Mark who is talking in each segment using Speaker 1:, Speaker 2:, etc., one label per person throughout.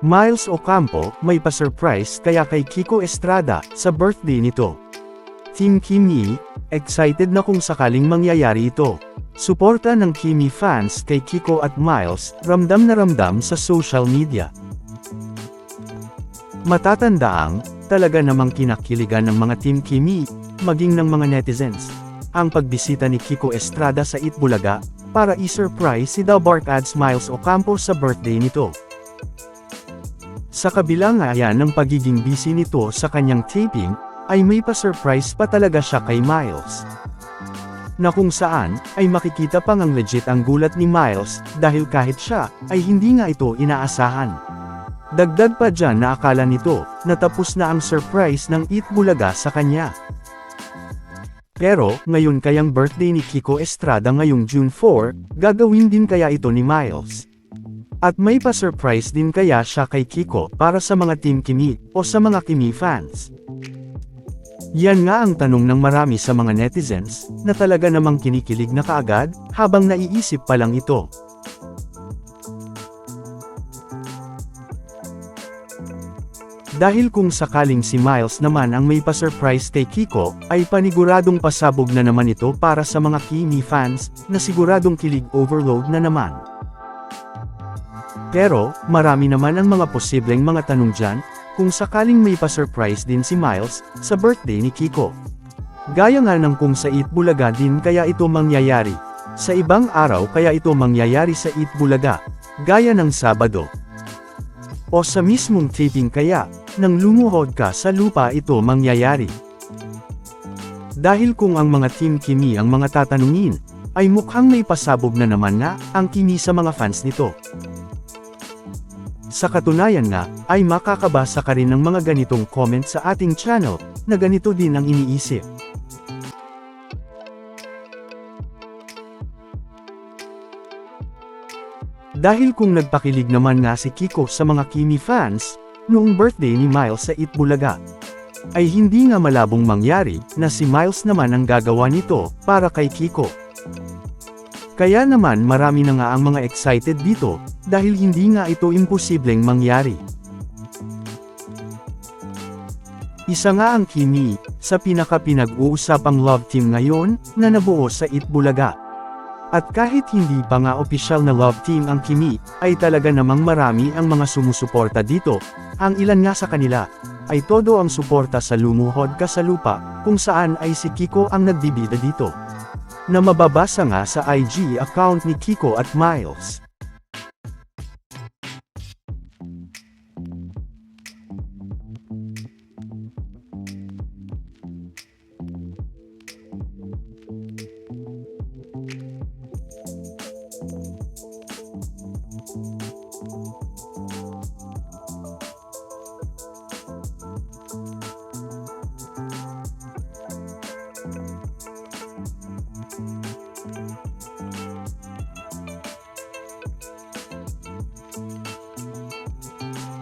Speaker 1: Miles Ocampo, may pa-surprise kaya kay Kiko Estrada, sa birthday nito. Team Kimi, excited na kung sakaling mangyayari ito. Suporta ng Kimi fans kay Kiko at Miles, ramdam na ramdam sa social media. Matatandaang, talaga namang kinakiligan ng mga Team Kimi, maging ng mga netizens. Ang pagbisita ni Kiko Estrada sa Itbulaga, para i-surprise si Dalbark Ads Miles Ocampo sa birthday nito. Sa kabila nga yan ng pagiging busy nito sa kanyang taping, ay may pa-surprise pa talaga siya kay Miles. Na kung saan, ay makikita pang ang legit ang gulat ni Miles, dahil kahit siya, ay hindi nga ito inaasahan. Dagdag pa dyan na akala nito, na tapos na ang surprise ng Eat Bulaga sa kanya. Pero, ngayon kayang birthday ni Kiko Estrada ngayong June 4, gagawin din kaya ito ni Miles. At may pa-surprise din kaya siya kay Kiko para sa mga Team Kimi o sa mga Kimi fans. Yan nga ang tanong ng marami sa mga netizens, na talaga namang kinikilig na kaagad, habang naiisip pa lang ito. Dahil kung sakaling si Miles naman ang may pa-surprise kay Kiko, ay paniguradong pasabog na naman ito para sa mga Kimi fans, na siguradong kilig overload na naman. Pero, marami naman ang mga posibleng mga tanong dyan, kung sakaling may pa-surprise din si Miles, sa birthday ni Kiko. Gaya nga ng kung sa Itbulaga din kaya ito mangyayari. Sa ibang araw kaya ito mangyayari sa Itbulaga, gaya ng Sabado. O sa mismong taping kaya, nang lumuhod ka sa lupa ito mangyayari. Dahil kung ang mga Team Kimi ang mga tatanungin, ay mukhang may pasabog na naman nga, ang Kimi sa mga fans nito. Sa katunayan nga, ay makakabasa ka rin ng mga ganitong comment sa ating channel, na ganito din ang iniisip. Dahil kung nagpakilig naman nga si Kiko sa mga Kimi fans, noong birthday ni Miles sa Itbulaga, ay hindi nga malabong mangyari na si Miles naman ang gagawa nito para kay Kiko. Kaya naman marami na nga ang mga excited dito, dahil hindi nga ito imposibleng mangyari. Isa nga ang Kimi, sa pinaka-pinag-uusapang love team ngayon, na nabuo sa Itbulaga. At kahit hindi pa nga opisyal na love team ang Kimi, ay talaga namang marami ang mga sumusuporta dito, ang ilan nga sa kanila, ay todo ang suporta sa lumuhod ka sa lupa, kung saan ay si Kiko ang nagbibida dito na mababasa nga sa IG account ni Kiko at Miles.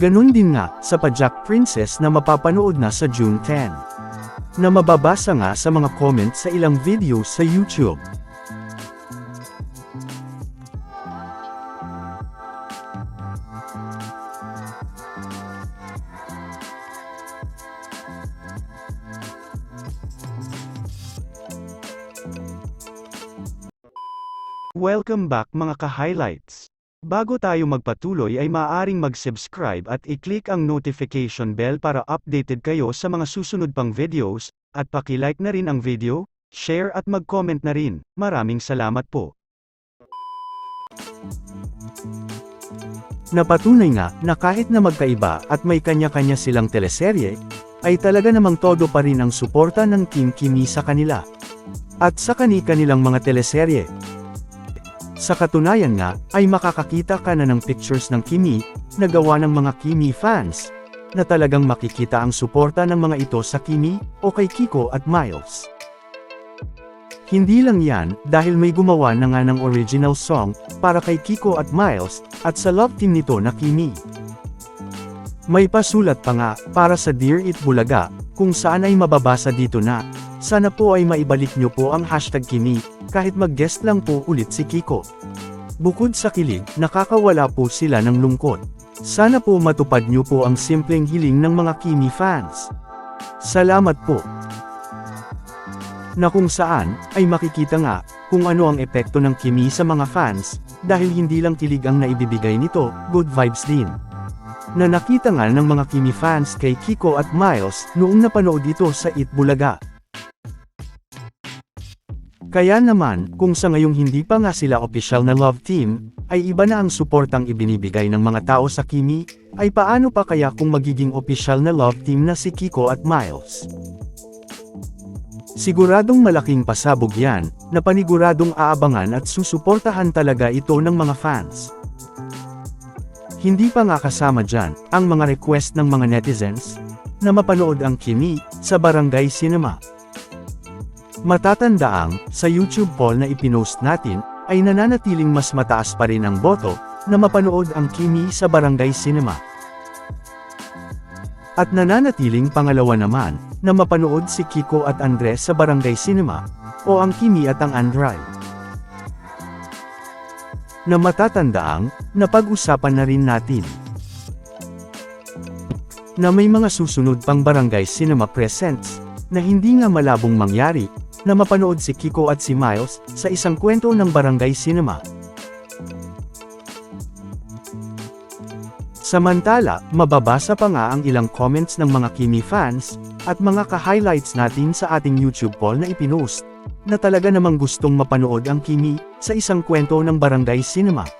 Speaker 1: Ganon din nga sa Pajak Princess na mapapanood na sa June 10. Na mababasa nga sa mga comments sa ilang videos sa YouTube. Welcome back mga ka-highlights. Bago tayo magpatuloy ay maaaring mag-subscribe at i-click ang notification bell para updated kayo sa mga susunod pang videos, at paki-like na rin ang video, share at mag-comment na rin. Maraming salamat po. Napatunay nga na kahit na magkaiba at may kanya-kanya silang teleserye, ay talaga namang todo pa rin ang suporta ng Team Kimi sa kanila. At sa kani-kanilang mga teleserye. Sa katunayan nga, ay makakakita ka na ng pictures ng Kimi, na gawa ng mga Kimi fans, na talagang makikita ang suporta ng mga ito sa Kimi, o kay Kiko at Miles. Hindi lang yan, dahil may gumawa na nga ng original song, para kay Kiko at Miles, at sa love team nito na Kimi. May pasulat pa nga, para sa Dear It Bulaga, kung saan ay mababasa dito na, sana po ay maibalik nyo po ang hashtag Kimi, kahit mag-guest lang po ulit si Kiko. Bukod sa kilig, nakakawala po sila ng lungkot. Sana po matupad niyo po ang simpleng hiling ng mga Kimi fans. Salamat po. Na kung saan, ay makikita nga, kung ano ang epekto ng Kimi sa mga fans, dahil hindi lang kilig ang naibibigay nito, good vibes din. Na nakita nga ng mga Kimi fans kay Kiko at Miles noong napanood ito sa It Bulaga. Kaya naman, kung sa ngayong hindi pa nga sila official na love team, ay iba na ang suportang ibinibigay ng mga tao sa Kimi, ay paano pa kaya kung magiging official na love team na si Kiko at Miles? Siguradong malaking pasabog yan, na paniguradong aabangan at susuportahan talaga ito ng mga fans. Hindi pa nga kasama dyan, ang mga request ng mga netizens, na mapanood ang Kimi, sa Barangay Cinema. Matatandaang, sa YouTube poll na ipinost natin, ay nananatiling mas mataas pa rin ang boto, na mapanood ang Kimi sa Barangay Cinema. At nananatiling pangalawa naman, na mapanood si Kiko at Andres sa Barangay Cinema, o ang Kimi at ang Andray. Na matatandaang, napag-usapan na rin natin. Na may mga susunod pang Barangay Cinema Presents, na hindi nga malabong mangyari, na mapanood si Kiko at si Miles, sa isang kwento ng Barangay Cinema. Samantala, mababasa pa nga ang ilang comments ng mga Kimi fans, at mga ka-highlights natin sa ating YouTube poll na ipinost, na talaga namang gustong mapanood ang Kimi, sa isang kwento ng Barangay Cinema.